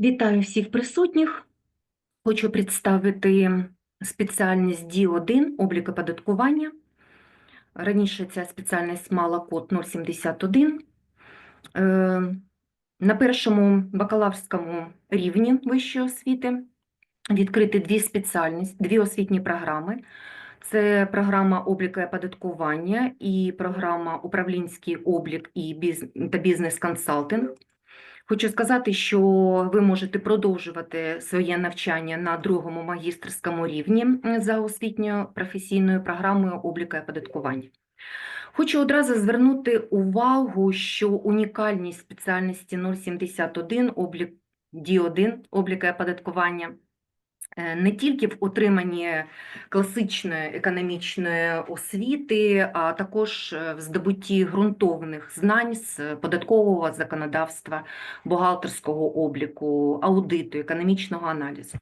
Вітаю всіх присутніх. Хочу представити спеціальність D1 облік оподаткування. Раніше ця спеціальність мала код 071. Е, На першому бакалаврському рівні вищої освіти відкриті дві спеціальності, дві освітні програми. Це програма обліку і оподаткування і програма управлінський облік та бізнес-консалтинг. Хочу сказати, що ви можете продовжувати своє навчання на другому магістерському рівні за освітньою професійною програмою обліка і оподаткування. Хочу одразу звернути увагу, що унікальність спеціальності 071 облік Ді1 обліка і оподаткування не тільки в отриманні класичної економічної освіти, а також е, в здобутті ґрунтовних знань з податкового законодавства, бухгалтерського обліку, аудиту, економічного аналізу.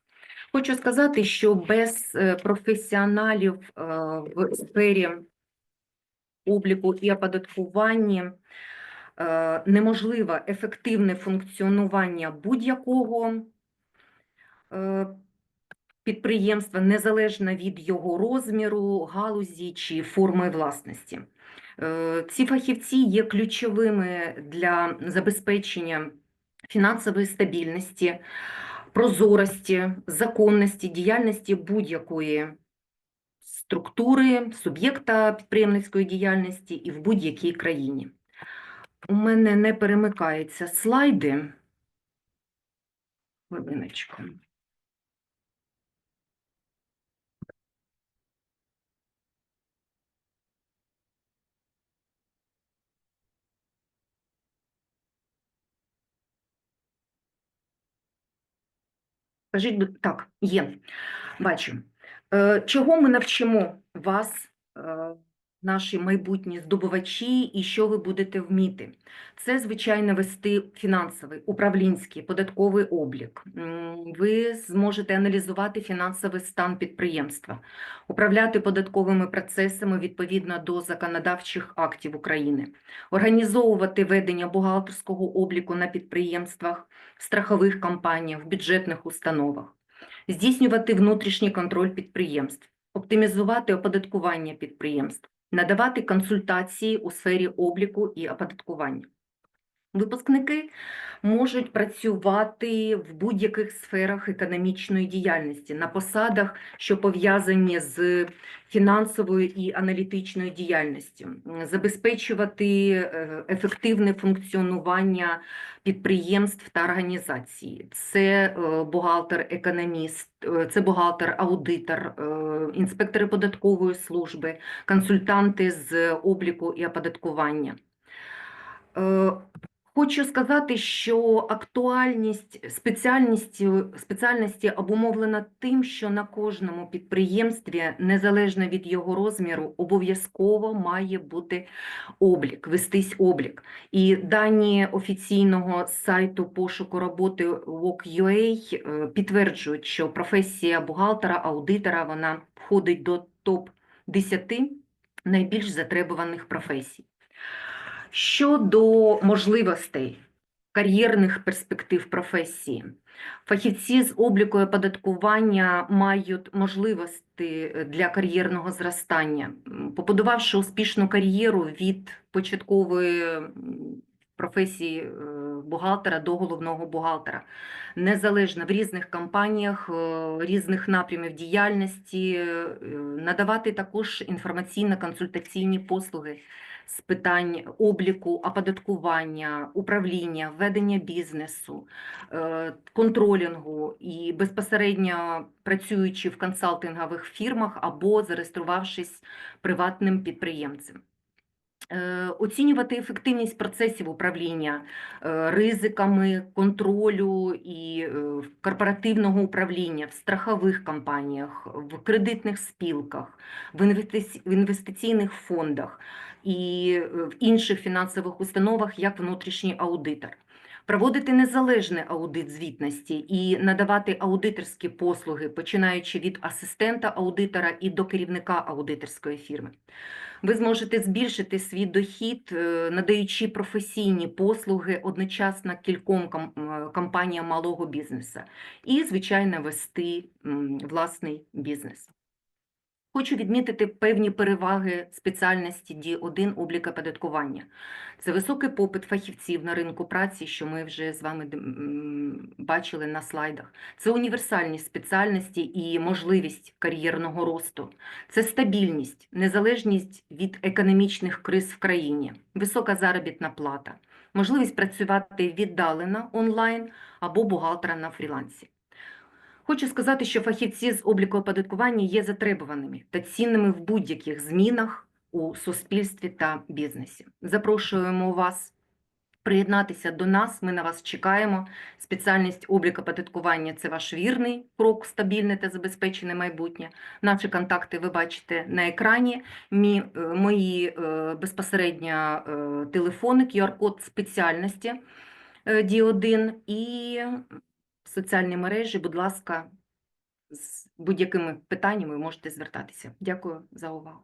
Хочу сказати, що без е, професіоналів е, в сфері обліку і оподаткування е, неможливо ефективне функціонування будь-якого е, підприємства незалежно від його розміру, галузі чи форми власності. Е, Ці фахівці є ключовими для забезпечення фінансової стабільності, прозорості, законності, діяльності будь-якої структури, суб'єкта підприємницької діяльності і в будь-якій країні. У мене не перемикаються слайди. Хвилиночку. Скажіть, так, є, бачу. Е, Чого ми навчимо вас, е, наші майбутні здобувачі, і що ви будете вміти? Це, звичайно, вести фінансовий, управлінський, податковий облік. Ви зможете аналізувати фінансовий стан підприємства, управляти податковими процесами відповідно до законодавчих актів України, організовувати ведення бухгалтерського обліку на підприємствах, страхових компаніях, бюджетних установах, здійснювати внутрішній контроль підприємств, оптимізувати оподаткування підприємств, надавати консультації у сфері обліку і оподаткування. Випускники можуть працювати в будь-яких сферах економічної діяльності на посадах, що пов'язані з фінансовою і аналітичною діяльністю, забезпечувати е, ефективне функціонування підприємств та організацій. Це е, бухгалтер-економіст, е, це бухгалтер-аудитор, інспектори податкової служби, консультанти з обліку і оподаткування. Хочу сказати, що актуальність спеціальності, спеціальності обумовлена тим, що на кожному підприємстві, незалежно від його розміру, обов'язково має бути облік, вестись облік. І дані офіційного сайту пошуку роботи Work.ua е, підтверджують, що професія бухгалтера, аудитора вона входить до топ-10 найбільш затребуваних професій. Щодо можливостей кар'єрних перспектив професії, фахівці з обліку оподаткування мають можливості е, для кар'єрного зростання, побудувавши успішну кар'єру від початкової професії е, бухгалтера до головного бухгалтера, незалежно в різних компаніях, е, різних напрямів діяльності, надавати також інформаційно-консультаційні послуги з питань обліку, оподаткування, управління, ведення бізнесу, е, контролінгу і безпосередньо працюючи в консалтингових фірмах або зареєструвавшись приватним підприємцем. Е, Оцінювати ефективність процесів управління е, ризиками, контролю і е, корпоративного управління в страхових компаніях, в кредитних спілках, в інвестиційних фондах і в інших фінансових установах як внутрішній аудитор. Проводити незалежний аудит звітності і надавати аудиторські послуги, починаючи від асистента аудитора і до керівника аудиторської фірми Ви зможете збільшити свій дохід, е, надаючи професійні послуги одночасно кільком е, компаніям малого бізнесу і, звичайно, вести власний бізнес. Хочу відмітити певні переваги спеціальності D1 облік оподаткування. Це високий попит фахівців на ринку праці, що ми вже з вами бачили на слайдах. Це універсальні спеціальності і можливість кар'єрного росту. Це стабільність, незалежність від економічних криз в країні, висока заробітна плата, можливість працювати віддалено онлайн або бухгалтера на фрілансі. Хочу сказати, що фахівці з обліку оподаткування є затребуваними та цінними в будь-яких змінах у суспільстві та бізнесі. Запрошуємо вас приєднатися до нас. Ми на вас чекаємо. Спеціальність облік оподаткування це ваш вірний крок стабільне та забезпечене майбутнє. Наші контакти ви бачите на екрані. Мі, е, мої е, безпосередньо е, телефони, QR-код спеціальності е, D1 і соціальні мережі, будь ласка, з будь-якими питаннями можете звертатися. Дякую за увагу.